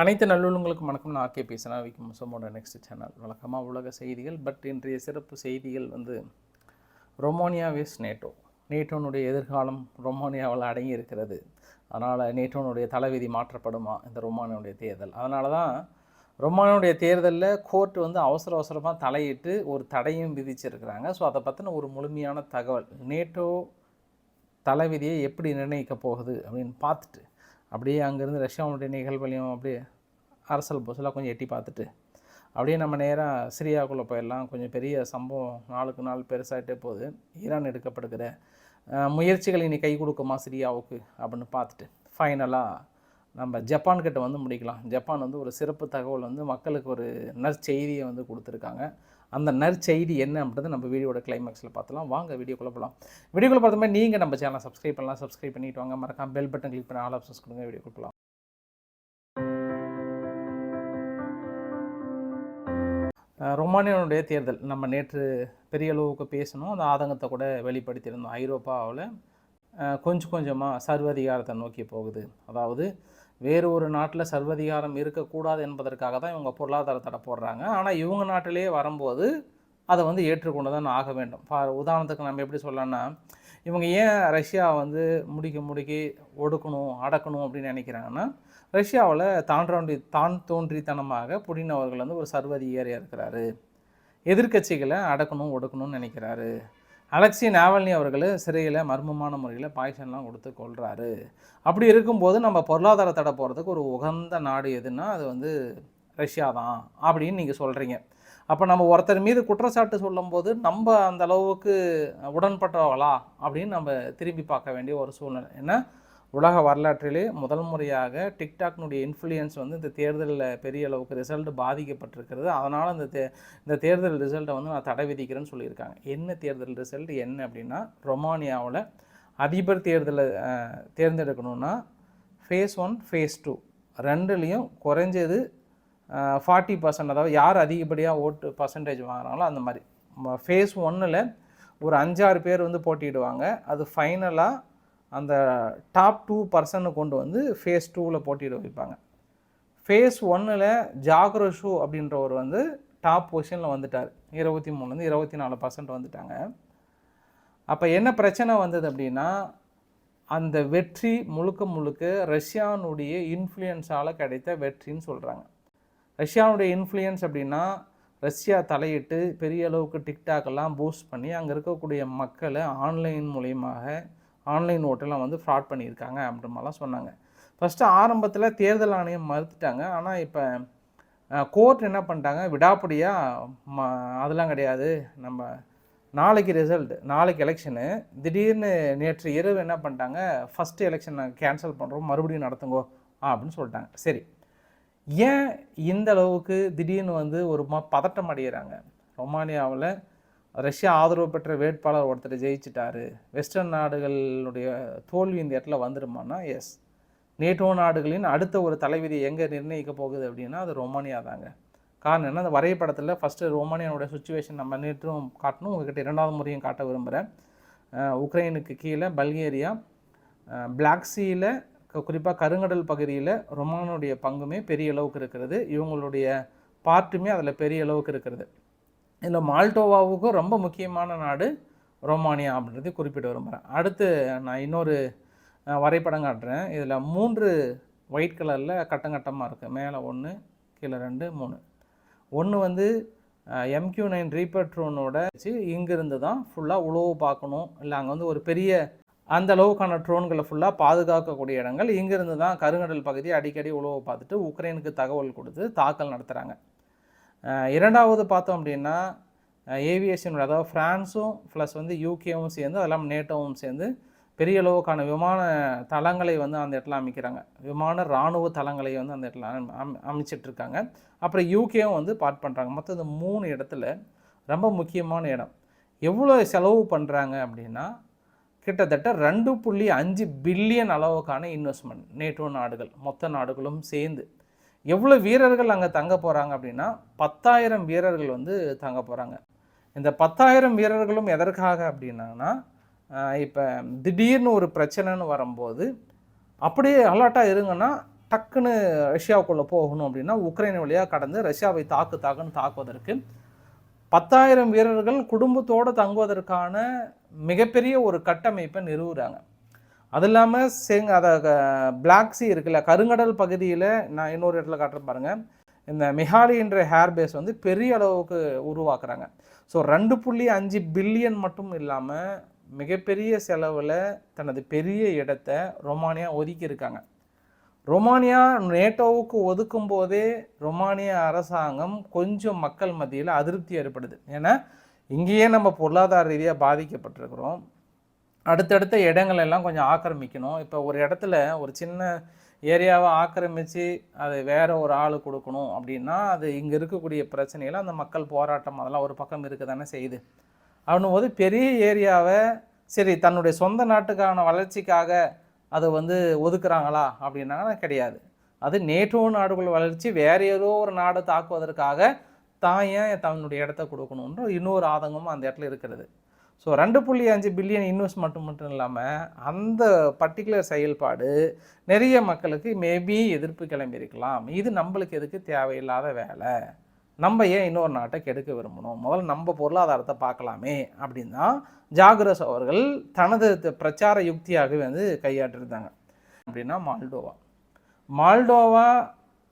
அனைத்து நல்லுள்ளங்களுக்கும் வணக்கம். நான் ஆர்கே பேசினா விக்கும் முசமோட நெக்ஸ்ட் சேனல் வழக்கமாக உலக செய்திகள் பட் இன்றைய சிறப்பு செய்திகள் வந்து ரொமானியா வேஸ் நேட்டோ. நேட்டோனுடைய எதிர்காலம் ரொமானியாவில் அடங்கி இருக்கிறது. அதனால் நேட்டோனுடைய தலைவிதி மாற்றப்படுமா? இந்த ரொமானியாவுடைய தேர்தல். அதனால தான் ரொமானியாவுடைய தேர்தலில் கோர்ட் வந்து அவசர அவசரமாக தலையிட்டு ஒரு தடையும் விதிச்சிருக்கிறாங்க. ஸோ அதை பற்றின ஒரு முழுமையான தகவல் நேட்டோ தலைவிதியை எப்படி நிர்ணயிக்க போகுது அப்படின்னு பார்த்துட்டு அப்படியே அங்கேருந்து ரஷ்யாவுடைய நிகழ்வுகளையும் அப்படியே அரசல் புசலாக கொஞ்சம் எட்டி பார்த்துட்டு அப்படியே நம்ம நேராக சிரியாவுக்குள்ளே போயிடலாம். கொஞ்சம் பெரிய சம்பவம் நாளுக்கு நாள் பெருசாகிட்டே போகுது. ஈரான் எடுக்கப்படுகிற முயற்சிகள் இனி கை கொடுக்குமா சிரியாவுக்கு அப்படின்னு பார்த்துட்டு ஃபைனலாக நம்ம ஜப்பான் கிட்ட வந்து முடிக்கலாம். ஜப்பான் வந்து ஒரு சிறப்பு தகவல் வந்து மக்களுக்கு ஒரு நற்செய்தியை வந்து கொடுத்துருக்காங்க. அந்த நற்செய்தி என்ன அப்படின்றத நம்ம வீடியோட கிளைமேக்ஸில் பார்த்துலாம். வாங்க வீடியோக்குள்ளே போகலாம் வீடியோக்குள்ளே பார்த்த மாதிரி நீங்கள் நம்ம சேனலை சப்ஸ்கிரைப் பண்ணலாம். சப்ஸ்கிரைப் பண்ணிட்டு வாங்க. மறக்காம பெல் பட்டன் கிளிக் பண்ணி ஆல் ஆப்ஷன்ஸ் கொடுங்க. வீடியோ போகலாம் ரொமானியனுடைய ரொமானியாவுடைய தேர்தல். நம்ம நேற்று பெரிய அளவுக்கு பேசணும். அந்த ஆதங்கத்தை கூட வெளிப்படுத்தியிருந்தோம். ஐரோப்பாவில் கொஞ்சம் கொஞ்சமாக சர்வதிகாரத்தை நோக்கி போகுது. அதாவது வேறு ஒரு நாட்டில் சர்வதிகாரம் இருக்கக்கூடாது என்பதற்காக தான் இவங்க பொருளாதார தடை போடுறாங்க. ஆனால் இவங்க நாட்டிலேயே வரும்போது அதை வந்து ஏற்றுக்கொண்டு தான் ஆக வேண்டும். ஃபார் உதாரணத்துக்கு நம்ம எப்படி சொல்லலாம்னா இவங்க ஏன் ரஷ்யா வந்து முடிக்க முடிக்க ஒடுக்கணும் அடக்கணும் அப்படின்னு நினைக்கிறாங்கன்னா ரஷ்யாவில் தான் தோன்றி தான் தோன்றித்தனமாக புடின் அவர்கள் வந்து ஒரு சர்வதிகாரியாக இருக்கிறாரு. எதிர்க்கட்சிகளை அடக்கணும் ஒடுக்கணும்னு நினைக்கிறாரு. அலெக்சி நாவல்னி அவர்கள் சிறையில் மர்மமான முறையில் பாய்சன்லாம் கொடுத்து கொள்கிறாரு அப்படி இருக்கும்போது நம்ம பொருளாதார தடை போகிறதுக்கு ஒரு உகந்த நாடு எதுன்னா அது வந்து ரஷ்யா தான் அப்படின்னு நீங்கள் சொல்கிறீங்க அப்போ நம்ம ஒருத்தர் மீது குற்றச்சாட்டு சொல்லும்போது நம்ம அந்த அளவுக்கு உடன்பட்டவளா அப்படின்னு நம்ம திரும்பி பார்க்க வேண்டிய ஒரு சூழ்நிலை. ஏன்னா உலக வரலாற்றிலே முதல் முறையாக டிக்டாக்னுடைய இன்ஃப்ளூயன்ஸ் வந்து இந்த தேர்தலில் பெரிய அளவுக்கு ரிசல்ட் பாதிக்கப்பட்டிருக்கிறது. அதனால் இந்த தே இந்த தேர்தல் ரிசல்ட்டை வந்து நான் தடை விதிக்கிறேன்னு சொல்லியிருக்காங்க. என்ன தேர்தல் ரிசல்ட் என்ன அப்படின்னா ரொமானியாவில் அதிபர் தேர்தலை தேர்ந்தெடுக்கணும்னா ஃபேஸ் ஒன் ஃபேஸ் டூ ரெண்டுலேயும் குறைஞ்சது ஃபார்ட்டி பர்சன்ட் அதாவது யார் அதிகப்படியாக ஓட்டு பர்சன்டேஜ் வாங்குறாங்களோ அந்த மாதிரி. ஃபேஸ் ஒன்னில் ஒரு அஞ்சாறு பேர் வந்து போட்டியிடுவாங்க. அது ஃபைனலாக அந்த டாப் டூ பர்சனை கொண்டு வந்து ஃபேஸ் டூவில் போட்டியிட வைப்பாங்க. ஃபேஸ் ஒன்னில் ஜாக்ரோஷு அப்படின்றவர் வந்து டாப் பொசிஷனில் வந்துட்டார். இருபத்தி மூணுலேருந்து இருபத்தி நாலு பர்சன்ட் வந்துட்டாங்க. அப்போ என்ன பிரச்சனை வந்தது அப்படின்னா அந்த வெற்றி முழுக்க முழுக்க ரஷ்யானுடைய இன்ஃப்ளூயன்ஸால் கிடைத்த வெற்றின்னு சொல்கிறாங்க ரஷ்யானுடைய இன்ஃப்ளூயன்ஸ் அப்படின்னா ரஷ்யா தலையிட்டு பெரிய அளவுக்கு டிக்டாக்கெல்லாம் பூஸ்ட் பண்ணி அங்கே இருக்கக்கூடிய மக்களை ஆன்லைன் மூலயமாக ஆன்லைன் ஓட்டெல்லாம் வந்து ஃப்ராட் பண்ணியிருக்காங்க அப்படின்ற மாதிரிலாம் சொன்னாங்க. ஃபஸ்ட்டு ஆரம்பத்தில் தேர்தல் ஆணையம் மறுத்துட்டாங்க. ஆனால் இப்போ கோர்ட் என்ன பண்ணிட்டாங்க? விடாப்படியாக ம அதெல்லாம் கிடையாது. நம்ம நாளைக்கு ரிசல்ட் நாளைக்கு எலெக்ஷனு திடீர்னு நேற்று இரவு என்ன பண்ணிட்டாங்க? ஃபஸ்ட்டு எலெக்ஷன் நாங்கள் கேன்சல் பண்ணுறோம் மறுபடியும் நடத்துங்கோ அப்படின்னு சொல்லிட்டாங்க. சரி. ஏன் இந்த அளவுக்கு திடீர்னு வந்து ஒரு ம பதட்டம் அடைகிறாங்க ரொமானியாவில் ரஷ்யா ஆதரவு பெற்ற வேட்பாளர் ஒருத்தர் ஜெயிச்சிட்டாரு. வெஸ்டர்ன் நாடுகளுடைய தோல்வி இந்த இடத்துல வந்துடுமான்னா எஸ் நேட்டோ நாடுகளின் அடுத்த ஒரு தலைவிதி எங்கே நிர்ணயிக்க போகுது அப்படின்னா அது ரொமானியா தாங்க. காரணம் என்ன? அந்த வரைபடத்தில் ஃபஸ்ட்டு ரொமானியாவோட சுச்சுவேஷன் நம்ம நேற்றும் காட்டணும். உங்ககிட்ட இரண்டாவது முறையும் காட்ட விரும்புகிறேன் உக்ரைனுக்கு கீழே பல்கேரியா பிளாக் குறிப்பாக கருங்கடல் பகுதியில் ரொமானுடைய பங்குமே பெரிய அளவுக்கு இருக்கிறது. இவங்களுடைய பார்ட்டுமே அதில் பெரிய அளவுக்கு இருக்கிறது. இதில் மால்டோவாவுக்கும் ரொம்ப முக்கியமான நாடு ரோமானியா அப்படின்றது குறிப்பிட விரும்புகிறேன் அடுத்து நான் இன்னொரு வரைபடம் காட்டுறேன். இதில் மூன்று ஒயிட் கலரில் கட்டங்கட்டமாக இருக்குது மேலே ஒன்று கீழே ரெண்டு மூணு. ஒன்று வந்து எம்கியூ நைன் ரீப்பர் ட்ரோனோட வச்சு இங்கிருந்து தான் ஃபுல்லாக உழவு பார்க்கணும். இல்லை அங்கே வந்து ஒரு பெரிய அந்த அளவுக்கான ட்ரோன்களை ஃபுல்லாக பாதுகாக்கக்கூடிய இடங்கள். இங்கிருந்து தான் கருங்கடல் பகுதியை அடிக்கடி உழவு பார்த்துட்டு உக்ரைனுக்கு தகவல் கொடுத்து தாக்கல் நடத்துகிறாங்க இரண்டாவது பார்த்தோம் அப்படின்னா ஏவியேஷனோட அதாவது ஃப்ரான்ஸும் ப்ளஸ் வந்து யூகேவும் சேர்ந்து அதெல்லாம் நேட்டோவும் சேர்ந்து பெரிய அளவுக்கான விமான தளங்களை வந்து அந்த இடத்துல அமைக்கிறாங்க. விமான இராணுவ தளங்களை வந்து அந்த இடத்துல அம் அம் அமைச்சிட்ருக்காங்க. அப்புறம் யூகேவும் வந்து பார்ட் பண்ணுறாங்க மொத்தம் இந்த மூணு இடத்துல ரொம்ப முக்கியமான இடம். எவ்வளோ செலவு பண்ணுறாங்க அப்படின்னா கிட்டத்தட்ட ரெண்டு புள்ளி அஞ்சு பில்லியன் அளவுக்கான இன்வெஸ்ட்மெண்ட் நேட்டோ நாடுகள் மொத்த நாடுகளும் சேர்ந்து. எவ்வளோ வீரர்கள் அங்கே தங்க போகிறாங்க அப்படின்னா பத்தாயிரம் வீரர்கள் வந்து தங்க போகிறாங்க இந்த பத்தாயிரம் வீரர்களும் எதற்காக அப்படின்னா இப்போ திடீர்னு ஒரு பிரச்சனைன்னு வரும்போது அப்படியே அலர்ட்டாக இருங்கன்னா டக்குன்னு ரஷ்யாவுக்குள்ளே போகணும் அப்படின்னா உக்ரைன் வழியாக கடந்து ரஷ்யாவை தாக்கு தாக்குன்னு தாக்குவதற்கு பத்தாயிரம் வீரர்கள் குடும்பத்தோடு தங்குவதற்கான மிகப்பெரிய ஒரு கட்டமைப்பை நிறுவுகிறாங்க அது இல்லாமல் செங் அதை பிளாக்ஸி இருக்குல்ல கருங்கடல் பகுதியில் நான் இன்னொரு இடத்துல காட்டுறேன் பாருங்கள் இந்த மெஹாலின்ற ஹேர் பேஸ் வந்து பெரிய அளவுக்கு உருவாக்குறாங்க. ஸோ ரெண்டு புள்ளி அஞ்சு பில்லியன் மட்டும் இல்லாமல் மிகப்பெரிய செலவில் தனது பெரிய இடத்த ரொமானியா ஒதுக்கி இருக்காங்க. ரொமானியா நேட்டோவுக்கு ஒதுக்கும் போதே ரொமானிய அரசாங்கம் கொஞ்சம் மக்கள் மத்தியில் அதிருப்தி ஏற்படுது. ஏன்னா இங்கேயே நம்ம பொருளாதார ரீதியாக பாதிக்கப்பட்டிருக்கிறோம். அடுத்தடுத்த இடங்கள் எல்லாம் கொஞ்சம் ஆக்கிரமிக்கணும். இப்போ ஒரு இடத்துல ஒரு சின்ன ஏரியாவை ஆக்கிரமித்து அது வேற ஒரு ஆள் கொடுக்கணும் அப்படின்னா அது இங்கே இருக்கக்கூடிய பிரச்சனையில் அந்த மக்கள் போராட்டம் அதெல்லாம் ஒரு பக்கம் இருக்க தானே செய்யுது. போது பெரிய ஏரியாவை சரி தன்னுடைய சொந்த நாட்டுக்கான வளர்ச்சிக்காக அதை வந்து ஒதுக்குறாங்களா அப்படின்னாங்கன்னா கிடையாது. அது நேட்டோ நாடுகள் வளர்ச்சி வேற ஏதோ ஒரு நாடு தாக்குவதற்காக தான் ஏன் தன்னுடைய இடத்த கொடுக்கணுன்ற இன்னொரு ஆதங்கமும் அந்த இடத்துல இருக்கிறது. ஸோ ரெண்டு புள்ளி அஞ்சு பில்லியன் இன்வெஸ்ட் மட்டும் மட்டும் இல்லாமல் அந்த பர்டிகுலர் செயல்பாடு நிறைய மக்களுக்கு மேபி எதிர்ப்பு கிளம்பியிருக்கலாம். இது நம்மளுக்கு எதுக்கு தேவையில்லாத வேலை? நம்ம ஏன் இன்னொரு நாட்டை கெடுக்க விரும்பணும்? முதல்ல நம்ம பொருளாதாரத்தை பார்க்கலாமே அப்படின்னு தான் ஜாகிரஸ் அவர்கள் தனது பிரச்சார யுக்தியாகவே வந்து கையாட்டிருந்தாங்க அப்படின்னா மால்டோவா. மால்டோவா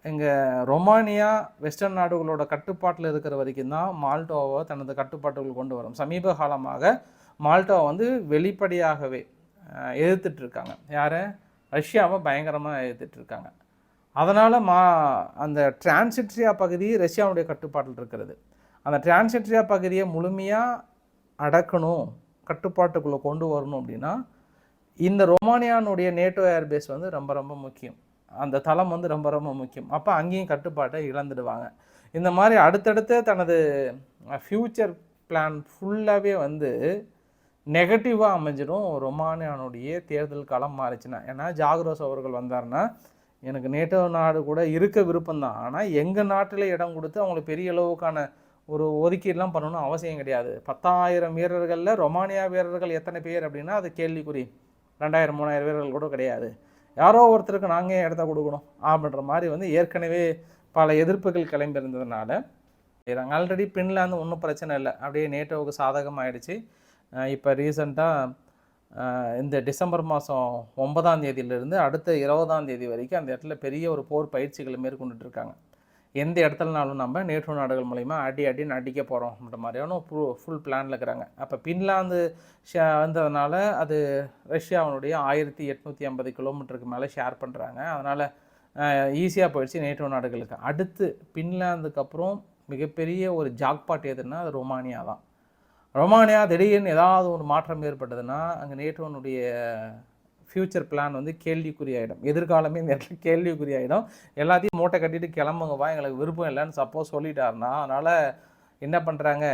எங்கள் ரொமானியா வெஸ்டர்ன் நாடுகளோட கட்டுப்பாட்டில் இருக்கிற வரைக்கும் தான் மால்டோவை தனது கட்டுப்பாட்டுகள் கொண்டு வரும். சமீப காலமாக மால்டோவை வந்து வெளிப்படையாகவே எதிர்த்துட்ருக்காங்க யாரை? ரஷ்யாவை பயங்கரமாக எதிர்த்துட்ருக்காங்க அதனால் மா அந்த டிரான்சிட்ரியா பகுதி ரஷ்யாவுடைய கட்டுப்பாட்டில் இருக்கிறது. அந்த டிரான்சிட்ரியா பகுதியை முழுமையாக அடக்கணும் கட்டுப்பாட்டுக்குள்ளே கொண்டு வரணும் அப்படின்னா இந்த ரொமானியானுடைய நேட்டோ ஏர்பேஸ் வந்து ரொம்ப ரொம்ப முக்கியம். அந்த தளம் வந்து ரொம்ப ரொம்ப முக்கியம். அப்போ அங்கேயும் கட்டுப்பாட்டை இழந்துடுவாங்க. இந்த மாதிரி அடுத்தடுத்து தனது ஃப்யூச்சர் பிளான் ஃபுல்லாகவே வந்து நெகட்டிவாக அமைஞ்சிடும். ரொமானியானுடைய தேர்தல் களம் மாறிச்சுன்னா. ஏன்னா ஜாகரோஸ் அவர்கள் வந்தார்னா எனக்கு நேட்டோ நாடு கூட இருக்க விருப்பம்தான். ஆனால் எங்கள் நாட்டில் இடம் கொடுத்து அவங்களுக்கு பெரிய அளவுக்கான ஒரு ஒதுக்கீடுலாம் பண்ணணும் அவசியம் கிடையாது. பத்தாயிரம் வீரர்களில் ரொமானியா வீரர்கள் எத்தனை பேர் அப்படின்னா அது கேள்விக்குறி. ரெண்டாயிரம் மூணாயிரம் வீரர்கள் கூட கிடையாது. யாரோ ஒருத்தருக்கு நாங்கள் இடத்த கொடுக்கணும்? அப்படின்ற மாதிரி வந்து ஏற்கனவே பல எதிர்ப்புகள் கிளம்பியிருந்ததுனால செய்கிறாங்க ஆல்ரெடி பின்லாந்து ஒன்றும் பிரச்சனை இல்லை. அப்படியே நேட்டோவுக்கு சாதகமாகிடுச்சு இப்போ ரீசண்டாக இந்த டிசம்பர் மாதம் ஒன்பதாம் தேதியிலிருந்து அடுத்த இருபதாம் தேதி வரைக்கும் அந்த இடத்துல பெரிய ஒரு போர் பயிற்சிகளை மேற்கொண்டுட்ருக்காங்க எந்த இடத்துலனாலும் நம்ம நேற்று நாடுகள் மூலிமா அடி அடி அடிக்க போகிறோம் அப்படின்ற மாதிரியான ஃபுல் பிளானில் இருக்கிறாங்க. அப்போ பின்லாந்து வந்ததுனால அது ரஷ்யாவினுடைய ஆயிரத்தி எட்நூற்றி ஐம்பது கிலோமீட்டருக்கு மேலே ஷேர் பண்ணுறாங்க அதனால் ஈஸியாக போயிடுச்சு நேட்டோ நாடுகளுக்கு. அடுத்து பின்லாந்துக்கு அப்புறம் மிகப்பெரிய ஒரு ஜாக்பாட் எதுன்னா அது ரொமானியா தான் ரொமானியா திடீர்னு ஏதாவது ஒரு மாற்றம் ஏற்பட்டதுன்னா அங்கே நேட்டோனுடைய ஃப்யூச்சர் பிளான் வந்து கேள்விக்குறியாயிடும். எதிர்காலமே இந்த இடத்துல கேள்விக்குறியாயிடும். எல்லாத்தையும் மூட்டை கட்டிட்டு கிளம்புங்கப்பா எங்களுக்கு விருப்பம் இல்லைன்னு சப்போஸ் சொல்லிட்டாருன்னா அதனால் என்ன பண்ணுறாங்க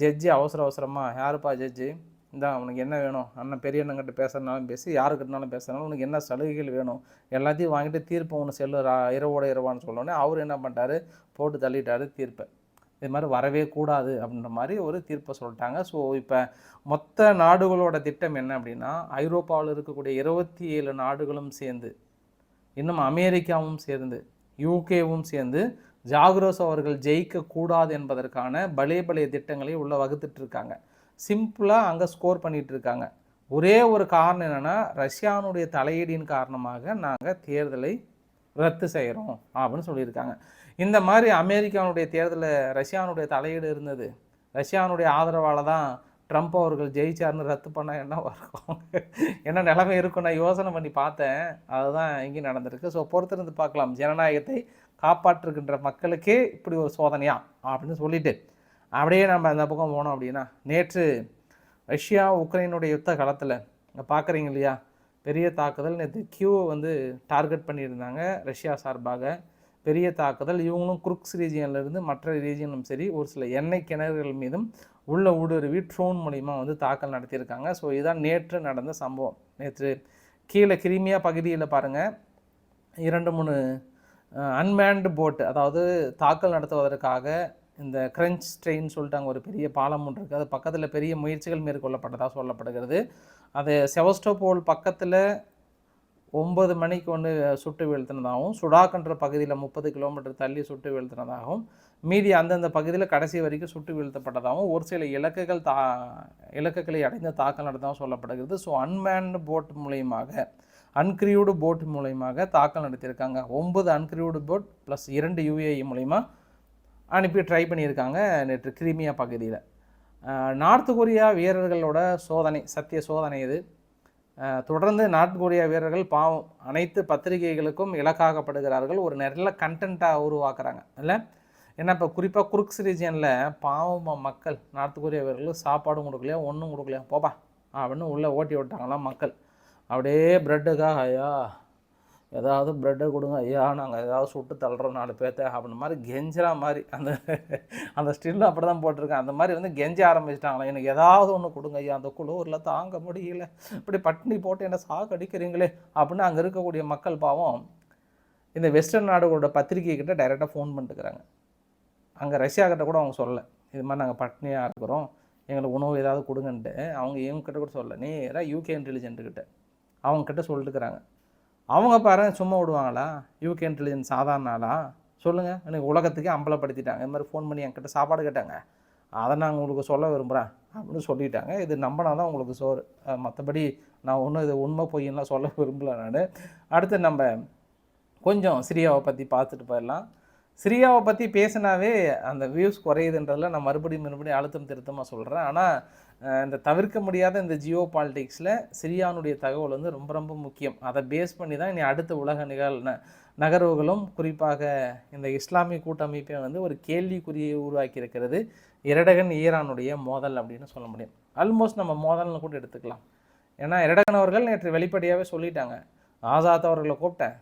ஜட்ஜி அவசர அவசரமாக யாருப்பா ஜட்ஜி இந்த உனக்கு என்ன வேணும்? அண்ணன் பெரிய அண்ணங்கிட்ட பேசுறதுனாலும் பேசி யாருக்கிட்டனாலும் பேசுறதுனாலும் உனக்கு என்ன சலுகைகள் வேணும்? எல்லாத்தையும் வாங்கிட்டு தீர்ப்பு ஒன்று செல்லு இரவோட இரவான்னு சொல்லோடனே அவர் என்ன பண்ணிட்டாரு? போட்டு தள்ளிட்டாரு தீர்ப்பை. இது மாதிரி வரவே கூடாது அப்படின்ற மாதிரி ஒரு தீர்ப்பை சொல்லிட்டாங்க. ஸோ இப்போ மொத்த நாடுகளோட திட்டம் என்ன அப்படின்னா ஐரோப்பாவில் இருக்கக்கூடிய இருபத்தி ஏழு நாடுகளும் சேர்ந்து இன்னும் அமெரிக்காவும் சேர்ந்து யூகேவும் சேர்ந்து ஜாக்ரோஸ் அவர்கள் ஜெயிக்கக்கூடாது என்பதற்கான பலே பலே திட்டங்களை உள்ள வகுத்துட்ருக்காங்க சிம்பிளாக அங்கே ஸ்கோர் பண்ணிகிட்ருக்காங்க ஒரே ஒரு காரணம் என்னென்னா ரஷ்யானுடைய தலையீடின் காரணமாக நாங்கள் தேர்தலை ரத்து செய்கிறோம் அப்படின்னு சொல்லியிருக்காங்க. இந்த மாதிரி அமெரிக்காவுடைய தேர்தலில் ரஷ்யானுடைய தலையீடு இருந்தது. ரஷ்யானுடைய ஆதரவால் தான் ட்ரம்ப் அவர்கள் ஜெயிச்சார்னு ரத்து பண்ணால் என்ன இருக்கும் என்ன நிலைமை இருக்கும் நான் யோசனை பண்ணி பார்த்தேன். அதுதான் இங்கேயும் நடந்திருக்கு. ஸோ பொறுத்திருந்து பார்க்கலாம். ஜனநாயகத்தை காப்பாற்றுகின்ற மக்களுக்கே இப்படி ஒரு சோதனையா? அப்படின்னு சொல்லிட்டு. அப்படியே நம்ம அந்த பக்கம் போனோம் அப்படின்னா நேற்று ரஷ்யா உக்ரைனுடைய யுத்த காலத்தில் பார்க்குறீங்க இல்லையா? பெரிய தாக்குதல். நேற்று கியூவை வந்து டார்கெட் பண்ணியிருந்தாங்க ரஷ்யா சார்பாக. பெரிய தாக்குதல். இவங்களும் குருக்ஸ் ரீஜியன்லேருந்து மற்ற ரீஜியனும் சரி ஒரு சில எண்ணெய் கிணறுகள் மீதும் உள்ள ஊடுருவி ட்ரோன் மூலிமா வந்து தாக்கல் நடத்தியிருக்காங்க. ஸோ இதுதான் நேற்று நடந்த சம்பவம். நேற்று கீழே கிரிமியா பகுதியில் பாருங்கள் இரண்டு மூணு அன்மேன்டு போட்டு அதாவது தாக்கல் நடத்துவதற்காக இந்த கிரஞ்ச் ட்ரெயின் சொல்லிட்டு அங்கே ஒரு பெரிய பாலம் ஒன்று இருக்குது அது பக்கத்தில் பெரிய முயற்சிகள் மேற்கொள்ளப்பட்டதாக சொல்லப்படுகிறது. அது செவஸ்டோபோல் பக்கத்தில் ஒன்பது மணிக்கு ஒன்று சுட்டு வீழ்த்தினதாகவும் சுடாக்கன்ற பகுதியில் முப்பது கிலோமீட்டர் தள்ளி சுட்டு வீழ்த்தினதாகவும் மீதி அந்தந்த பகுதியில் கடைசி வரைக்கும் சுட்டு வீழ்த்தப்பட்டதாகவும் ஒரு சில இலக்குகள் தா இலக்குகளை அடைந்த தாக்கல் நடத்தவும் சொல்லப்படுகிறது. ஸோ அன்மேன்டு போட் மூலயமாக அன்கிரியூடு போட் மூலயமாக தாக்கல் நடத்தியிருக்காங்க. ஒன்பது அன்கிரியூடு போட் ப்ளஸ் இரண்டு யூஏஇ மூலயமா அனுப்பி ட்ரை பண்ணியிருக்காங்க நேற்று கிரிமியா பகுதியில். நார்த் கொரியா வீரர்களோட சோதனை சத்திய சோதனை இது தொடர்ந்து நார்த் கொரியா வீரர்கள் பாவம் அனைத்து பத்திரிகைகளுக்கும் இலக்காகப்படுகிறார்கள். ஒரு நல்ல கண்டென்ட்டாக உருவாக்குறாங்க. இல்லை? ஏன்னா இப்போ குறிப்பாக குருக்ஸ் ரீஜியனில் பாவம் மக்கள் நார்த் கொரியா வீரர்களுக்கு சாப்பாடும் கொடுக்கலையா ஒன்றும் கொடுக்கலையா? போப்பா அப்படின்னு உள்ளே ஓட்டி விட்டாங்களாம் மக்கள். அப்படியே ப்ரெட்டுக்காக ஐயா ஏதாவது ப்ரெட்டை கொடுங்க. ஐயா நாங்கள் ஏதாவது சுட்டு தள்ளுறோம் நாலு பேர்த்த அப்படின்ற மாதிரி கெஞ்சிற மாதிரி. அந்த அந்த ஸ்டில் அப்படி தான் போட்டிருக்கேன். அந்த மாதிரி வந்து கெஞ்ச ஆரம்பிச்சிட்டாங்களே. எனக்கு ஏதாவது ஒன்று கொடுங்க ஐயா அந்த குளூரில் தாங்க முடியல. இப்படி பட்டினி போட்டு என்ன சாகடிக்கிறீங்களே அப்படின்னு அங்கே இருக்கக்கூடிய மக்கள் பாவம் இந்த வெஸ்டர்ன் நாடுகளோட பத்திரிகை கிட்டே டைரெக்டாக ஃபோன் பண்ணிட்டுக்கிறாங்க அங்கே ரஷ்யா கிட்ட கூட அவங்க சொல்லலை. இது மாதிரி நாங்கள் பட்னியாக இருக்கிறோம். எங்களுக்கு உணவு ஏதாவது கொடுங்கன்ட்டு அவங்க இவங்க கிட்ட கூட சொல்லலை. நேராக யூகே இன்டெலிஜென்ட்டுக்கிட்ட அவங்க கிட்ட சொல்லிட்டுக்கிறாங்க அவங்க பாரு சும்மா விடுவாங்களா? யூகே இன்டெலிஜென்ஸ் சாதாரண ஆளா? சொல்லுங்கள் எனக்கு உலகத்துக்கே அம்பலப்படுத்திட்டாங்க. இது மாதிரி ஃபோன் பண்ணி என்கிட்ட சாப்பாடு கேட்டாங்க. அதை நான் உங்களுக்கு சொல்ல விரும்புகிறேன் அப்படின்னு சொல்லிட்டாங்க. இது நம்பினா தான் உங்களுக்கு சோறு. மற்றபடி நான் ஒன்றும் இது உண்மை பொய்யெல்லாம் சொல்ல விரும்பல நான். அடுத்து நம்ம கொஞ்சம் சிரியாவை பற்றி பார்த்துட்டு போயிடலாம். சிரியாவை பற்றி பேசினாவே அந்த வியூஸ் குறையுதுன்றதில் நான் மறுபடியும் மறுபடியும் அழுத்தம் திருத்தமாக சொல்கிறேன் ஆனால் இந்த தவிர்க்க முடியாத இந்த ஜியோ பாலிடிக்ஸில் சிரியானுடைய தகவல் வந்து ரொம்ப ரொம்ப முக்கியம். அதை பேஸ் பண்ணி தான் இனி அடுத்த உலக நிகழ் நகர்வுகளும் குறிப்பாக இந்த இஸ்லாமிய கூட்டமைப்பை வந்து ஒரு கேள்விக்குறியை உருவாக்கி இருக்கிறது இரடகன் ஈரானுடைய மோதல் அப்படின்னு சொல்ல முடியும். ஆல்மோஸ்ட் நம்ம மோதல்னு கூட எடுத்துக்கலாம். ஏன்னா இரடகன் அவர்கள் நேற்று வெளிப்படையாகவே சொல்லிட்டாங்க. ஆசாத் அவர்களை கூப்பிட்டேன்.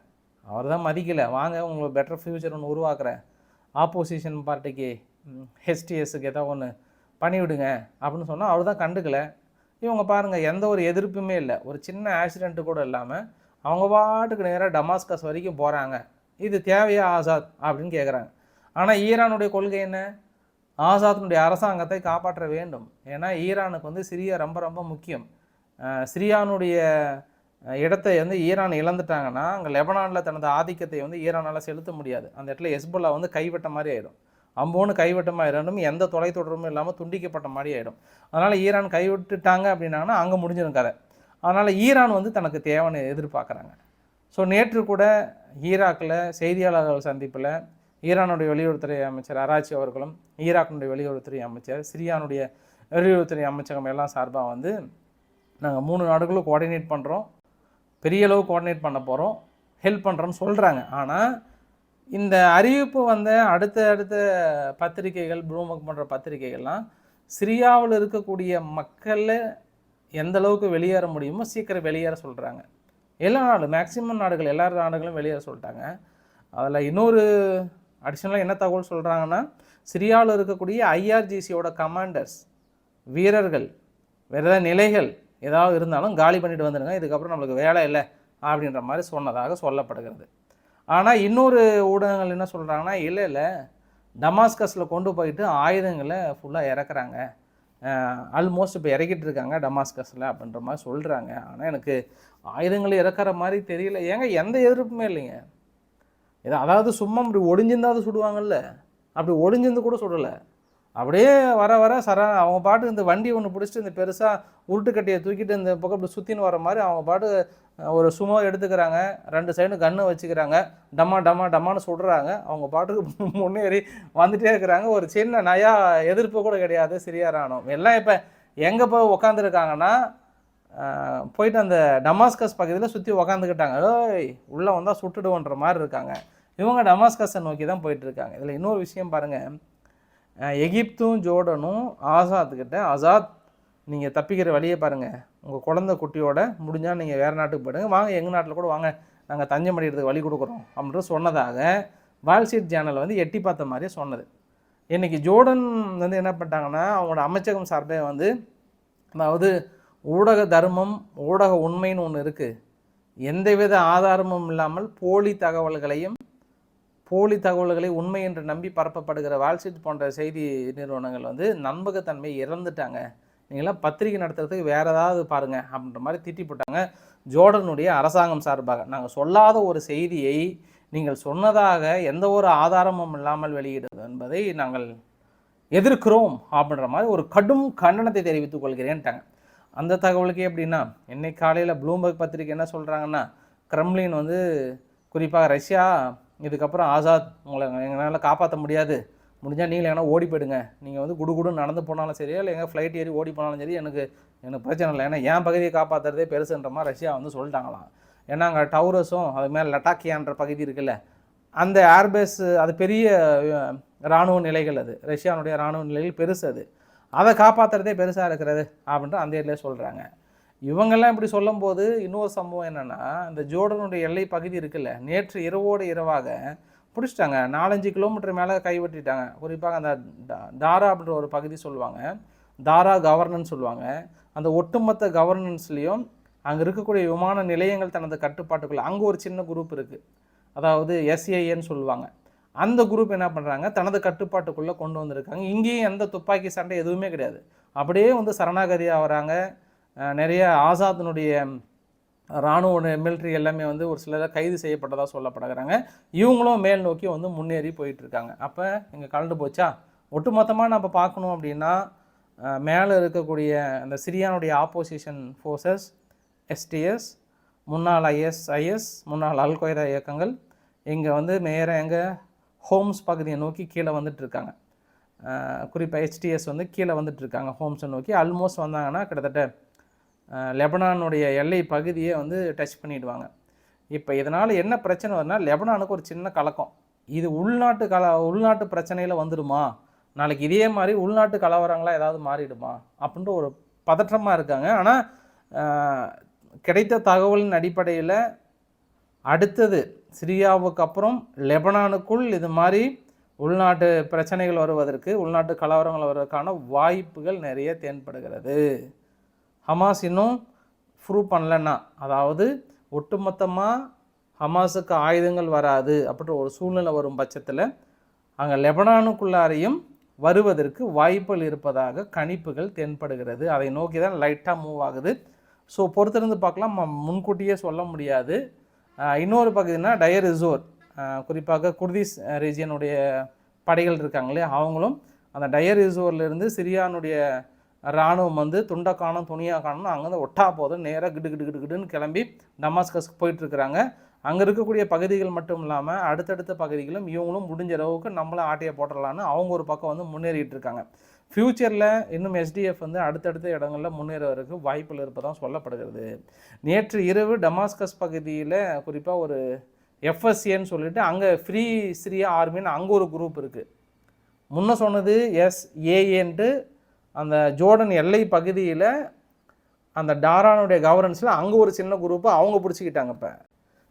அவர் தான் மதிக்கலை. வாங்க உங்களுக்கு பெட்டர் ஃப்யூச்சர் ஒன்று உருவாக்குறேன். ஆப்போசிஷன் பார்ட்டிக்கு ஹெச்டிஎஸுக்கு ஏதோ ஒன்று பண்ணிவிடுங்க அப்படின்னு சொன்னால் அவர் தான் கண்டுக்கல. இவங்க பாருங்கள் எந்த ஒரு எதிர்ப்புமே இல்லை. ஒரு சின்ன ஆக்சிடென்ட்டு கூட இல்லாமல் அவங்க பாட்டுக்கு நேராக டமாஸ்கஸ் வரைக்கும் போகிறாங்க இது தேவையா ஆசாத்? அப்படின்னு கேட்குறாங்க ஆனால் ஈரானுடைய கொள்கை என்ன? ஆசாத்தினுடைய அரசாங்கத்தை காப்பாற்ற வேண்டும். ஏன்னா ஈரானுக்கு வந்து சிரியா ரொம்ப ரொம்ப முக்கியம். சிரியானுடைய இடத்தை வந்து ஈரான் இழந்துட்டாங்கன்னா அங்கே லெபனானில் தனது ஆதிக்கத்தை வந்து ஈரானால் செலுத்த முடியாது. அந்த இடத்துல எஸ்புல்லா வந்து கைவிட்ட மாதிரி ஆயிடும். அம்போன்னு கைவிட்டமாக ஆயிடும் எந்த தொலைத்தொடர்பும் இல்லாமல் துண்டிக்கப்பட்ட மாதிரி ஆகிடும் அதனால் ஈரான் கைவிட்டுட்டாங்க அப்படின்னாங்கன்னா அங்கே முடிஞ்சிடும் கதை. அதனால் ஈரான் வந்து தனக்கு தேவைன்னு எதிர்பார்க்குறாங்க. ஸோ நேற்று கூட ஈராக்கில் செய்தியாளர்கள் சந்திப்பில் ஈரானுடைய வெளியுறவுத்துறை அமைச்சர் அராச்சி அவர்களும் ஈராக்கினுடைய வெளியுறவுத்துறை அமைச்சர் சிரியானுடைய வெளியுறவுத்துறை அமைச்சகம் எல்லாம் சார்பாக வந்து நாங்கள் மூணு நாடுகளும் கோஆர்டினேட் பண்ணுறோம் பெரிய அளவு கோஆர்டினேட் பண்ண போகிறோம் ஹெல்ப் பண்ணுறோன்னு சொல்கிறாங்க ஆனால் இந்த அறிவிப்பு வந்த அடுத்த அடுத்த பத்திரிகைகள் ப்ளூமக் போன்ற பத்திரிகைகள்லாம் சிரியாவில் இருக்கக்கூடிய மக்களில் எந்த அளவுக்கு வெளியேற முடியுமோ சீக்கிரம் வெளியேற சொல்கிறாங்க எல்லா நாடு மேக்சிமம் நாடுகள் எல்லா நாடுகளும் வெளியேற சொல்லிட்டாங்க. அதில் இன்னொரு அடிஷ்னலாக என்ன தகவல் சொல்கிறாங்கன்னா சிரியாவில் இருக்கக்கூடிய ஐஆர்ஜிசியோட கமாண்டர்ஸ் வீரர்கள் வேறு ஏதாவது நிலைகள் ஏதாவது இருந்தாலும் காலி பண்ணிட்டு வந்துடுங்க இதுக்கப்புறம் நம்மளுக்கு வேலை இல்லை அப்படின்ற மாதிரி சொன்னதாக சொல்லப்படுகிறது. ஆனால் இன்னொரு ஊடகங்கள் என்ன சொல்கிறாங்கன்னா இல்லை இல்லை. டமாஸ்கஸில் கொண்டு போயிட்டு ஆயுதங்களை ஃபுல்லாக இறக்குறாங்க. ஆல்மோஸ்ட் இப்போ இறக்கிட்டு இருக்காங்க டமாஸ்கஸில் அப்படின்ற மாதிரி சொல்கிறாங்க ஆனால் எனக்கு ஆயுதங்களை இறக்குற மாதிரி தெரியல. ஏங்க எந்த எதிர்ப்புமே இல்லைங்க. இது அதாவது சும்மா அப்படி ஒடிஞ்சிருந்தாவது சுடுவாங்கல்ல. அப்படி ஒடிஞ்சிருந்து கூட சுடலை. அப்படியே வர வர சர அவங்க பாட்டு இந்த வண்டி ஒன்று பிடிச்சிட்டு இந்த பெருசாக உருட்டுக்கட்டையை தூக்கிட்டு இந்த பக்கம் இப்படி சுற்றின்னு வர மாதிரி அவங்க பாட்டு ஒரு சுமோ எடுத்துக்கிறாங்க. ரெண்டு சைடு கன்று வச்சுக்கிறாங்க. டம்மா டமா டமான்னு சுடுறாங்க அவங்க பாட்டுக்கு முன்னேறி வந்துட்டே இருக்கிறாங்க. ஒரு சின்ன நயா எதிர்ப்பு கூட கிடையாது சிரியா ராணுவம். எல்லாம் இப்போ எங்கே போய் உக்காந்துருக்காங்கன்னா போயிட்டு அந்த டமாஸ்கஸ் பகுதியில் சுற்றி உக்காந்துக்கிட்டாங்க. ஏய் உள்ளே வந்தால் சுட்டுடுவோன்ற மாதிரி இருக்காங்க. இவங்க டமாஸ்கஸை நோக்கி தான் போயிட்டுருக்காங்க இதில் இன்னொரு விஷயம் பாருங்கள் எகிப்தும் ஜோர்டனும் ஆசாத்துக்கிட்ட ஆசாத் நீங்கள் தப்பிக்கிற வழியை பாருங்கள் உங்கள் குழந்தை குட்டியோட முடிஞ்சால் நீங்கள் வேறு நாட்டுக்கு போயிடுங்க. வாங்க எங்கள் நாட்டில் கூட வாங்க. நாங்கள் தஞ்சம் அடைகிறதுக்கு வழி கொடுக்குறோம் அப்படின்னு சொன்னதாக வால்சீட் சேனல் வந்து எட்டி பார்த்த மாதிரியே சொன்னது. இன்றைக்கி ஜோர்டன் வந்து என்ன பண்ணிட்டாங்கன்னா அவங்களோட அமைச்சகம் சார்பே வந்து அதாவது ஊடக தர்மம் ஊடக உண்மைன்னு ஒன்று இருக்குது எந்தவித ஆதாரமும் இல்லாமல் போலி தகவல்களையும் போலி தகவல்களை உண்மை என்று நம்பி பரப்பப்படுகிற வால்ஸ்ட்ரீட் போன்ற செய்தி நிறுவனங்கள் வந்து நம்பகத்தன்மையை இறந்துட்டாங்க. நீங்களாம் பத்திரிகை நடத்துறதுக்கு வேறு ஏதாவது பாருங்கள் அப்படின்ற மாதிரி திட்டி போட்டாங்க. ஜோர்டனுடைய அரசாங்கம் சார்பாக. நாங்கள் சொல்லாத ஒரு செய்தியை நீங்கள் சொன்னதாக எந்த ஒரு ஆதாரமும் இல்லாமல் வெளியிடுவது என்பதை நாங்கள் எதிர்க்கிறோம் அப்படின்ற மாதிரி ஒரு கடும் கண்டனத்தை தெரிவித்துக் கொள்கிறேன்ட்டாங்க. அந்த தகவலுக்கே எப்படின்னா இன்னைக்கு காலையில் ப்ளூம்பர்க் பத்திரிக்கை என்ன சொல்கிறாங்கன்னா கிரம்லின் வந்து குறிப்பாக ரஷ்யா இதுக்கப்புறம் ஆசாத் உங்களை எங்களால் காப்பாற்ற முடியாது. முடிஞ்சால் நீங்கள் எங்கன்னா ஓடி போயிடுங்க. நீங்கள் வந்து குடுகுடுன்னு நடந்து போனாலும் சரி இல்லை எங்கள் ஃப்ளைட் ஏறி ஓடி போனாலும் சரி எனக்கு எனக்கு பிரச்சனை இல்லை. ஏன்னா என் பகுதியை காப்பாற்றுறதே பெருசுன்ற மாதிரி ரஷ்யா வந்து சொல்லிட்டாங்களாம். ஏன்னா அங்கே டவுரஸும் அது மேலே லட்டாக்கியான்ற பகுதி இருக்குல்ல அந்த ஏர்பேஸ் அது பெரிய இராணுவ நிலைகள் அது. ரஷ்யானுடைய இராணுவ நிலைகள் பெருசு அது. அதை காப்பாற்றுறதே பெருசாக இருக்கிறது அப்படின்ட்டு அந்த இதில் சொல்கிறாங்க இவங்கெல்லாம் இப்படி சொல்லும்போது இன்னொரு சம்பவம் என்னென்னா இந்த ஜோர்டனுடைய எல்லை பகுதி இருக்குல்ல நேற்று இரவோடு இரவாக பிடிச்சிட்டாங்க. நாலஞ்சு கிலோமீட்டர் மேலே கைவட்டிட்டாங்க. குறிப்பாக அந்த தாரா அப்படின்ற ஒரு பகுதி சொல்லுவாங்க. தாரா கவர்னன்ஸ் சொல்லுவாங்க. அந்த ஒட்டுமொத்த கவர்னன்ஸ்லேயும் அங்கே இருக்கக்கூடிய விமான நிலையங்கள் தனது கட்டுப்பாட்டுக்குள்ள அங்கே ஒரு சின்ன குரூப் இருக்குது அதாவது எஸ்ஏஏன்னு சொல்லுவாங்க. அந்த குரூப் என்ன பண்ணுறாங்க தனது கட்டுப்பாட்டுக்குள்ளே கொண்டு வந்திருக்காங்க. இங்கேயும் எந்த துப்பாக்கி சண்டை எதுவுமே கிடையாது. அப்படியே வந்து சரணாகதி ஆகுறாங்க. நிறைய ஆசாத்தினுடைய இராணுவ மிலிட்ரி எல்லாமே வந்து ஒரு சிலர் கைது செய்யப்பட்டதாக சொல்லப்படுகிறாங்க. இவங்களும் மேல் நோக்கி வந்து முன்னேறி போயிட்டுருக்காங்க. அப்போ இங்கே கலந்து போச்சா? ஒட்டுமொத்தமாக நம்ம பார்க்கணும் அப்படின்னா மேலே இருக்கக்கூடிய அந்த சிரியானுடைய ஆப்போசிஷன் ஃபோர்ஸஸ் எஸ்டிஎஸ் முன்னாள் ஐஎஸ்ஐஎஸ் முன்னாள் அல்கொய்தா இயக்கங்கள் இங்கே வந்து நேராக எங்கே ஹோம்ஸ் பகுதியை நோக்கி கீழே வந்துட்டுருக்காங்க. குறிப்பாக ஹெச்டிஎஸ் வந்து கீழே வந்துட்டு இருக்காங்க ஹோம்ஸை நோக்கி. ஆல்மோஸ்ட் வந்தாங்கன்னா கிட்டத்தட்ட லெபனானுடைய எல்லை பகுதியை வந்து டச் பண்ணிடுவாங்க. இப்போ இதனால் என்ன பிரச்சனை வரும்னா லெபனானுக்கு ஒரு சின்ன கலக்கம். இது உள்நாட்டு கல உள்நாட்டு பிரச்சனையில் வந்துடுமா நாளைக்கு இதே மாதிரி உள்நாட்டு கலவரங்களாக ஏதாவது மாறிடுமா? அப்படின்ற ஒரு பதற்றமாக இருக்காங்க. ஆனால் கிடைத்த தகவலின் அடிப்படையில் அடுத்தது சிரியாவுக்கு அப்புறம் லெபனானுக்குள் இது மாதிரி உள்நாட்டு பிரச்சனைகள் வருவதற்கு உள்நாட்டு கலவரங்கள் வருவதற்கான வாய்ப்புகள் நிறைய தேன்படுகிறது. ஹமாஸ் இன்னும் ப்ரூவ் பண்ணலன்னா அதாவது ஒட்டுமொத்தமாக ஹமாஸுக்கு ஆயுதங்கள் வராது அப்படின்ற ஒரு சூழ்நிலை வரும் பட்சத்தில் அங்கே லெபனானுக்குள்ளாரையும் வருவதற்கு வாய்ப்புகள் இருப்பதாக கணிப்புகள் தென்படுகிறது. அதை நோக்கி தான் லைட்டாக மூவ் ஆகுது. ஸோ பொறுத்திருந்து பார்க்கலாம். முன்கூட்டியே சொல்ல முடியாது. இன்னொரு பகுதினா டயர் ரிசோர் குறிப்பாக குர்திஸ் ரீஜியனுடைய படைகள் இருக்காங்களே அவங்களும் அந்த டயர் ரிசோர்லேருந்து சிரியானுடைய இராணுவம் வந்து துண்டை காணும் துணியாக காணும் அங்கேருந்து ஒட்டா போதும் நேராக கிடு கிடு கிடு கிடுன்னு கிளம்பி டமாஸ்கஸ்க்கு போயிட்டுருக்குறாங்க. அங்கே இருக்கக்கூடிய பகுதிகள் மட்டும் இல்லாமல் அடுத்தடுத்த பகுதிகளும் இவங்களும் முடிஞ்ச அளவுக்கு நம்மளும் ஆட்டையை போட்டுடலான்னு அவங்க ஒரு பக்கம் வந்து முன்னேறிட்டு இருக்காங்க ஃப்யூச்சரில் இன்னும் எஸ்டிஎஃப் வந்து அடுத்தடுத்த இடங்களில் முன்னேறுவதற்கு வாய்ப்புகள் இருப்பதாக சொல்லப்படுகிறது. நேற்று இரவு டமாஸ்கஸ் பகுதியில் குறிப்பாக ஒரு எஃப்எஸ்ஏன்னு சொல்லிட்டு அங்கே ஃப்ரீ சிரியா ஆர்மின்னு அங்கே ஒரு குரூப் இருக்குது முன்ன சொன்னது எஸ்ஏஏன்ட்டு அந்த ஜோர்டன் எல்லை பகுதியில் அந்த டாரானுடைய கவர்னன்ஸில் அங்கே ஒரு சின்ன குரூப்பு அவங்க பிடிச்சிக்கிட்டாங்க இப்போ.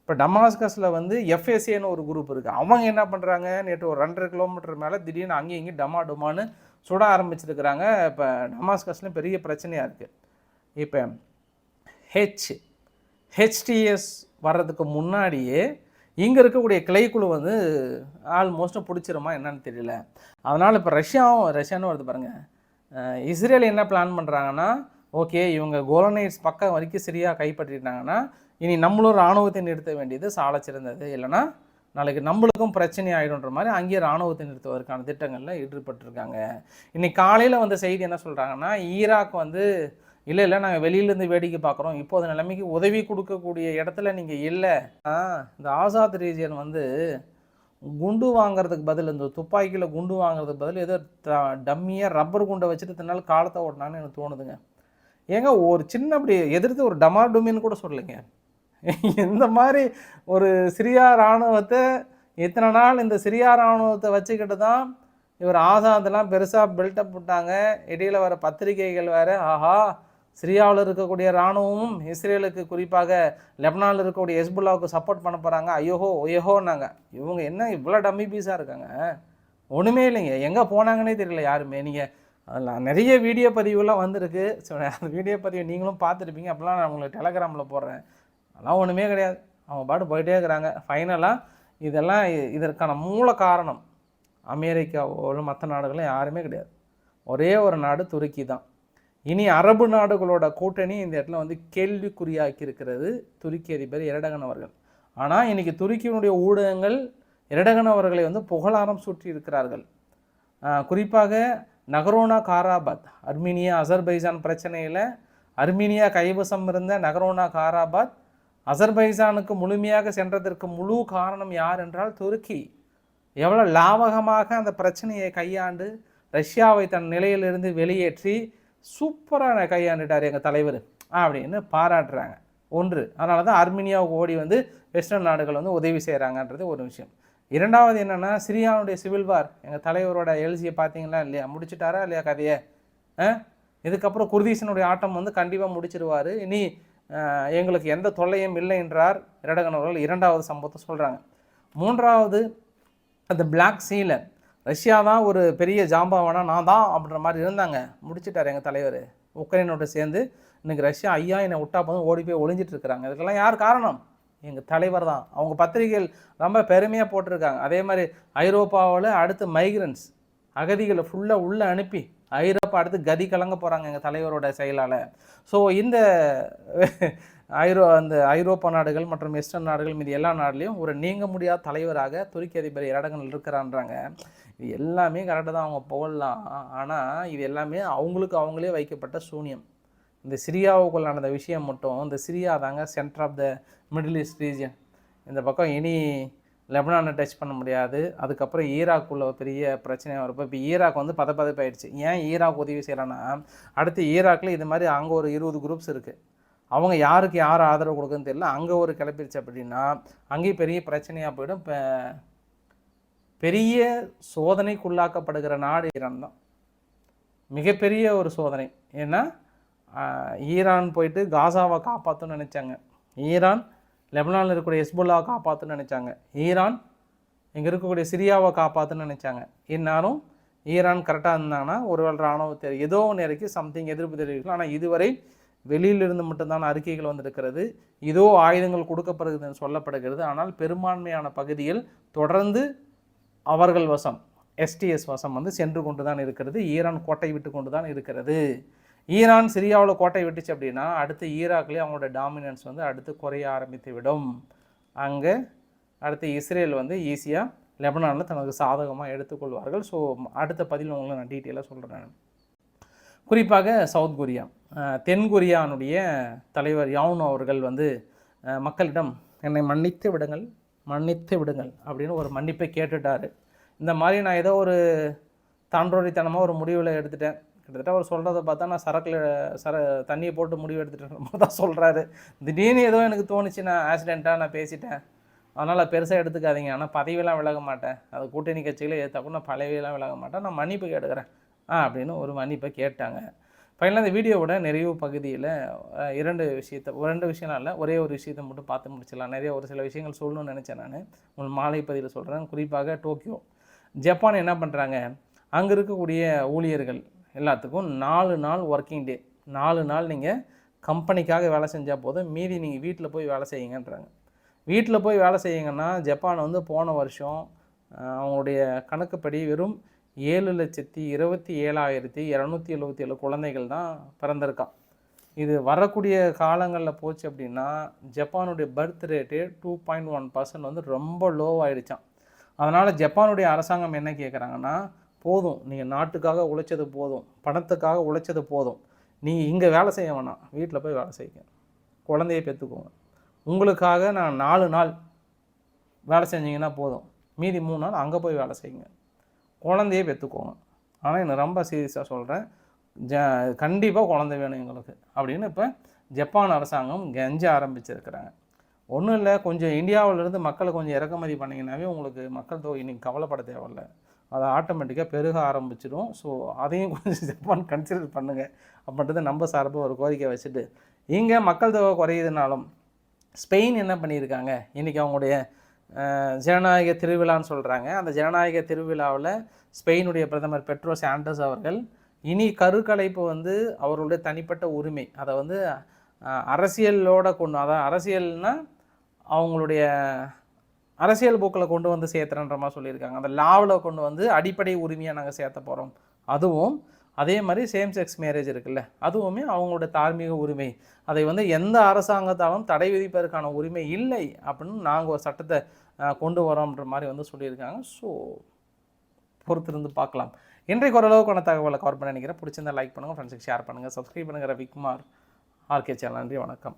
இப்போ டமாஸ்கஸில் வந்து எஃப்எஸ்ஏன்னு ஒரு குரூப் இருக்குது அவங்க என்ன பண்ணுறாங்க நேற்று ஒரு ரெண்டரை கிலோமீட்டர் மேலே திடீர்னு அங்கேயும் இங்கேயும் டமா டுமான்னு சுட ஆரம்பிச்சிருக்கிறாங்க. இப்போ டமாஸ்கஸ்லையும் பெரிய பிரச்சனையாக இருக்குது இப்போ ஹெச் ஹெச்டிஎஸ் வர்றதுக்கு முன்னாடியே இங்கே இருக்கக்கூடிய கிளைக்குழு வந்து ஆல்மோஸ்ட் பிடிச்சிருமா என்னன்னு தெரியல. அதனால் இப்போ ரஷ்யாவும் ரஷ்யான்னு வருது பாருங்கள் இஸ்ரேல் என்ன பிளான் பண்ணுறாங்கன்னா ஓகே இவங்க கோலனைட்ஸ் பக்கம் வரைக்கும் சரியாக கைப்பற்றிட்டாங்கன்னா இனி நம்மளும் இராணுவத்தை நிறுத்த வேண்டியது சால சிறந்தது. இல்லைன்னா நாளைக்கு நம்மளுக்கும் பிரச்சனை ஆகிடுன்ற மாதிரி அங்கேயே இராணுவத்தை நிறுத்துவதற்கான திட்டங்களில் ஈடுபட்டிருக்காங்க. இன்னைக்கு காலையில் வந்த செய்தி என்ன சொல்கிறாங்கன்னா ஈராக் வந்து இல்லை இல்லை நாங்கள் வெளியிலேருந்து வேடிக்கை பார்க்குறோம் இப்போது நிலைமைக்கு உதவி கொடுக்கக்கூடிய இடத்துல நீங்கள் இல்லை. ஆ இந்த ஆசாத் ரீஜியன் வந்து குண்டு வாங்குறதுக்கு பதில் இந்த துப்பாக்கியில் குண்டு வாங்குறதுக்கு பதில் ஏதோ டம்மியாக ரப்பர் குண்டை வச்சுட்டு தின்னால் காலத்தை ஓட்டினான்னு எனக்கு தோணுதுங்க. ஏங்க ஒரு சின்ன அப்படி எதிர்த்து ஒரு டமார் டுமின்னு கூட சொல்லலைங்க. இந்த மாதிரி ஒரு சிரியா இராணுவத்தை இத்தனை நாள் இந்த சிரியா இராணுவத்தை வச்சுக்கிட்டு தான் இவர் ஆசாதெல்லாம் பெருசாக பில்டப் விட்டாங்க இடையில வர பத்திரிகைகள் வேறு ஆஹா சிரியாவில் இருக்கக்கூடிய இராணுவமும் இஸ்ரேலுக்கு குறிப்பாக லெபனானில் இருக்கக்கூடிய ஹெஸ்புல்லாவுக்கு சப்போர்ட் பண்ண போகிறாங்க ஐயோஹோ ஒய்யோஹோன்னாங்க இவங்க என்ன இவ்வளோ டம்மி பீஸாக இருக்காங்க? ஒன்றுமே இல்லைங்க. எங்கே போனாங்கன்னே தெரியல யாருமே. நீங்கள் அதில் நிறைய வீடியோ பதிவுலாம் வந்திருக்கு. ஸோ அந்த வீடியோ பதிவு நீங்களும் பார்த்துருப்பீங்க. அப்படிலாம் நான் உங்களுக்கு டெலகிராமில் போடுறேன். அதெல்லாம் ஒன்றுமே கிடையாது. அவங்க பாட்டு போயிட்டே இருக்கிறாங்க. ஃபைனலாக இதெல்லாம் இதற்கான மூல காரணம் அமெரிக்காவோ மற்ற நாடுகளும் யாருமே கிடையாது. ஒரே ஒரு நாடு துருக்கி தான். இனி அரபு நாடுகளோட கூட்டணி இந்த இடத்துல வந்து கேள்விக்குறியாக்கி இருக்கிறது துருக்கி அதிபர் இரடகன் அவர்கள். ஆனால் இன்றைக்கி துருக்கியினுடைய ஊடகங்கள் இரடகன் அவர்களை வந்து புகழாரம் சுற்றி இருக்கிறார்கள். குறிப்பாக நகரோனா காராபாத் அர்மீனியா அசர்பைஜான் பிரச்சனையில் அர்மீனியா கைவசம் இருந்த நகரோனா காராபாத் அசர்பைசானுக்கு முழுமையாக சென்றதற்கு முழு காரணம் யார் என்றால் துருக்கி. எவ்வளோ லாவகமாக அந்த பிரச்சனையை கையாண்டு ரஷ்யாவை தன் நிலையிலிருந்து வெளியேற்றி சூப்பராக கையாண்டுட்டார் எங்கள் தலைவர். அப்படின்னு பாராட்டுறாங்க. ஒன்று அதனால தான் அர்மீனியாவுக்கு ஓடி வந்து வெஸ்டர்ன் நாடுகள் வந்து உதவி செய்கிறாங்கன்றது ஒரு விஷயம். இரண்டாவது என்னென்னா சிரியாவுடைய சிவில் வார் எங்கள் தலைவரோட எழுச்சியை பார்த்தீங்களா இல்லையா? முடிச்சிட்டாரா இல்லையா கதையை? இதுக்கப்புறம் குர்தீசனுடைய ஆட்டம் வந்து கண்டிப்பாக முடிச்சிருவார். இனி எங்களுக்கு எந்த தொல்லையும் இல்லை என்றார் இரடகன் அவர்கள். இரண்டாவது சம்பவத்தை சொல்கிறாங்க மூன்றாவது அந்த பிளாக் சீல ரஷ்யா தான் ஒரு பெரிய ஜாம்பவானா? நான் தான் அப்படின்ற மாதிரி இருந்தாங்க. முடிச்சிட்டார் எங்கள் தலைவர். உக்ரைனோட சேர்ந்து இன்னைக்கு ரஷ்யா ஐயா என்னை விட்டா போதும் ஓடி போய் ஒளிஞ்சிட்டு இருக்கிறாங்க. இதுக்கெல்லாம் யார் காரணம்? எங்கள் தலைவர் தான். அவங்க பத்திரிகைகள் ரொம்ப பெருமையாக போட்டிருக்காங்க. அதே மாதிரி ஐரோப்பாவில் அடுத்து மைக்ரன்ஸ் அகதிகளை ஃபுல்லாக உள்ளே அனுப்பி ஐரோப்பா அடுத்து கதி கலங்க போகிறாங்க எங்கள் தலைவரோட செயலால். ஸோ இந்த ஐரோ அந்த ஐரோப்பா நாடுகள் மற்றும் வெஸ்டர்ன் நாடுகள் மீது எல்லா நாடுலேயும் ஒரு நீங்க முடியாத தலைவராக துருக்கி அதிபர் இரடங்கள் இருக்கிறான்றாங்க. இது எல்லாமே கரெக்டாக தான் அவங்க புகழலாம். ஆனால் இது எல்லாமே அவங்களுக்கு அவங்களே வைக்கப்பட்ட சூனியம். இந்த சிரியாவுக்குள் நடந்த விஷயம் மட்டும் இந்த சிரியா தாங்க centre of the Middle East region இந்த பக்கம் இனி லெபனானை டச் பண்ண முடியாது. அதுக்கப்புறம் ஈராக்குள்ள பெரிய பிரச்சனை வரப்போ இப்போ ஈராக் வந்து பதப்பதப்பாயிடுச்சு. ஏன் ஈராக் உதவி செய்யலைன்னா அடுத்து ஈராக்கில் இது மாதிரி அங்கே ஒரு இருபது குரூப்ஸ் இருக்குது அவங்க யாருக்கு யார் ஆதரவு கொடுக்குன்னு தெரியல. அங்கே ஒரு கிளப்பிடுச்சு அப்படின்னா அங்கேயும் பெரிய பிரச்சனையாக போயிடும். இப்போ பெரிய சோதனைக்குள்ளாக்கப்படுகிற நாடு ஈரான் தான். மிகப்பெரிய ஒரு சோதனை. ஏன்னா ஈரான் போயிட்டு காசாவை காப்பாற்றணும்னு நினச்சாங்க. ஈரான் லெபனானில் இருக்கக்கூடிய ஹெஸ்புல்லாவை காப்பாற்றுன்னு நினச்சாங்க. ஈரான் இங்கே இருக்கக்கூடிய சிரியாவை காப்பாற்றுன்னு நினச்சாங்க. இந்நேரம் ஈரான் கரெக்டாக இருந்தாங்கன்னா ஒருவேளை இராணுவத்தை ஏதோ ஒன்று இறக்கி சம்திங் எதிர்ப்பு தெரிவிக்கலாம் ஆனால் இதுவரை வெளியிலிருந்து மட்டும்தான் அறிக்கைகள் வந்திருக்கிறது. இதோ ஆயுதங்கள் கொடுக்கப்படுகிறது சொல்லப்படுகிறது. ஆனால் பெரும்பான்மையான பகுதியில் தொடர்ந்து அவர்கள் வசம் எஸ்டிஎஸ் வசம் வந்து சென்று கொண்டு தான் இருக்கிறது. ஈரான் கோட்டை விட்டு கொண்டு தான் இருக்கிறது. ஈரான் சிரியாவில் கோட்டை விட்டுச்சு அப்படின்னா அடுத்து ஈராக்லேயே அவங்களோட டாமினன்ஸ் வந்து அடுத்து குறைய ஆரம்பித்து விடும். அங்கே அடுத்து இஸ்ரேல் வந்து ஈஸியாக லெபனானில் தனக்கு சாதகமாக எடுத்துக்கொள்வார்கள். ஸோ அடுத்த பதில் உங்களுக்கு நான் டீட்டெயிலாக சொல்கிறேன் குறிப்பாக சவுத் கொரியா. தென்கொரியானுடைய தென் தலைவர் யாவுன் அவர்கள் வந்து மக்களிடம் என்னை மன்னித்து விடுங்கள் மன்னித்து விடுங்கள் அப்படின்னு ஒரு மன்னிப்பை கேட்டுட்டார். இந்த மாதிரி நான் ஏதோ ஒரு தாண்டோடித்தனமாக ஒரு முடிவில் எடுத்துட்டேன். கிட்டத்தட்ட அவர் சொல்கிறத பார்த்தா நான் சரக்கில் சர தண்ணியை போட்டு முடிவு எடுத்துட்டேன் தான் சொல்கிறாரு திடீர்னு ஏதோ எனக்கு தோணுச்சு நான் ஆக்சிடெண்ட்டாக நான் பேசிட்டேன். அதனால் பெருசாக எடுத்துக்காதீங்க. ஆனால் பதவியெல்லாம் விலக மாட்டேன். அது கூட்டணி கட்சிகளை ஏற்றா கூட நான் பதவியெல்லாம் விலக மாட்டேன். நான் மன்னிப்பு கேட்டுக்கிறேன். ஆ அப்படின்னு ஒரு மன்னிப்பை கேட்டாங்க. ஃபைனலாக இந்த வீடியோவோட நிறைவு பகுதியில் இரண்டு விஷயத்தை ஒரு ரெண்டு விஷயம் இல்லை ஒரே ஒரு விஷயத்தை மட்டும் பார்த்து முடிச்சிடலாம். நிறைய ஒரு சில விஷயங்கள் சொல்லணும்னு நினச்சேன் நான். உங்கள் மாலை பதிவில் சொல்கிறேன் குறிப்பாக டோக்கியோ. ஜப்பான் என்ன பண்ணுறாங்க அங்கே இருக்கக்கூடிய ஊழியர்கள் எல்லாத்துக்கும் நாலு நாள் ஒர்க்கிங் டே நாலு நாள் நீங்கள் கம்பெனிக்காக வேலை செஞ்சால் போதும். மீதி நீங்கள் வீட்டில் போய் வேலை செய்யுங்கன்றாங்க. வீட்டில் போய் வேலை செய்யுங்கன்னா ஜப்பான் வந்து போன வருஷம் அவங்களுடைய கணக்குப்படி வெறும் ஏழு லட்சத்தி இருபத்தி ஏழாயிரத்தி இரநூத்தி எழுபத்தி ஏழு குழந்தைகள் தான் பிறந்திருக்கான். இது வரக்கூடிய காலங்களில் போச்சு அப்படின்னா ஜப்பானுடைய birth rate two point one percent வந்து ரொம்ப லோ அதனால் ஜப்பானுடைய அரசாங்கம் என்ன கேட்குறாங்கன்னா போதும். நீங்கள் நாட்டுக்காக உழைச்சது போதும். பணத்துக்காக உழைச்சது போதும். நீங்கள் இங்கே வேலை செய்ய வேணாம். வீட்டில் போய் வேலை செய்யுங்க. குழந்தைய பெற்றுக்கோங்க உங்களுக்காக நான் நாலு நாள் வேலை செஞ்சீங்கன்னா போதும். மீதி மூணு நாள் அங்கே போய் வேலை செய்யுங்க. குழந்தையே பெற்றுக்கோங்க ஆனால் என்ன ரொம்ப சீரியஸாக சொல்கிறேன் ஜ கண்டிப்பாக குழந்தை வேணும் எங்களுக்கு. அப்படின்னு இப்போ ஜப்பான் அரசாங்கம் கெஞ்ச ஆரம்பிச்சிருக்கிறாங்க. ஒன்றும் இல்லை கொஞ்சம் இந்தியாவிலேருந்து மக்களை கொஞ்சம் இறக்குமதி பண்ணிங்கன்னாவே உங்களுக்கு மக்கள் தொகை இன்றைக்கி கவலைப்பட தேவையில்ல. அது ஆட்டோமேட்டிக்காக பெருக ஆரம்பிச்சிடும். ஸோ அதையும் கொஞ்சம் ஜப்பான் கன்சிடர் பண்ணுங்கள் அப்படின்றது நம்ம சார்பாக ஒரு கோரிக்கை வச்சுட்டு. இங்கே மக்கள் தொகை குறையுதுனாலும் ஸ்பெயின் என்ன பண்ணியிருக்காங்க? இன்றைக்கி அவங்களுடைய ஜனநாயக திருவிழான்னு சொல்கிறாங்க அந்த ஜனநாயக திருவிழாவில் ஸ்பெயினுடைய பிரதமர் பெட்ரோ சாண்டஸ் அவர்கள் இனி கருக்கலைப்பு வந்து அவர்களுடைய தனிப்பட்ட உரிமை. அதை வந்து அரசியலோட கொண்டு அதான் அரசியல்னால் அவங்களுடைய அரசியல் போக்கில் கொண்டு வந்து சேர்த்துறன்ற மாதிரி சொல்லியிருக்காங்க. அந்த லாவில் கொண்டு வந்து அடிப்படை உரிமையாக நாங்கள் சேர்த்த போகிறோம் அதுவும் அதே மாதிரி சேம் செக்ஸ் மேரேஜ் இருக்குல்ல அதுவுமே அவங்களோட தார்மீக உரிமை. அதை வந்து எந்த அரசாங்கத்தாலும் தடை விதிப்பதற்கான உரிமை இல்லை அப்படின்னு நாங்கள் ஒரு சட்டத்தை கொண்டு வரோம்ன்ற மாதிரி வந்து சொல்லியிருக்காங்க. ஸோ பொறுத்திருந்து பார்க்கலாம். இன்றைக்கு ஓரளவுக்கான தகவலை கவர் பண்ண நினைக்கிறேன். பிடிச்சிருந்தா லைக் பண்ணுங்கள் ஃப்ரெண்ட்ஸுக்கு ஷேர் பண்ணுங்கள் சப்ஸ்கிரைப் பண்ணுங்கள் ரவிக்குமார் ஆர்கே சேனல். நன்றி வணக்கம்.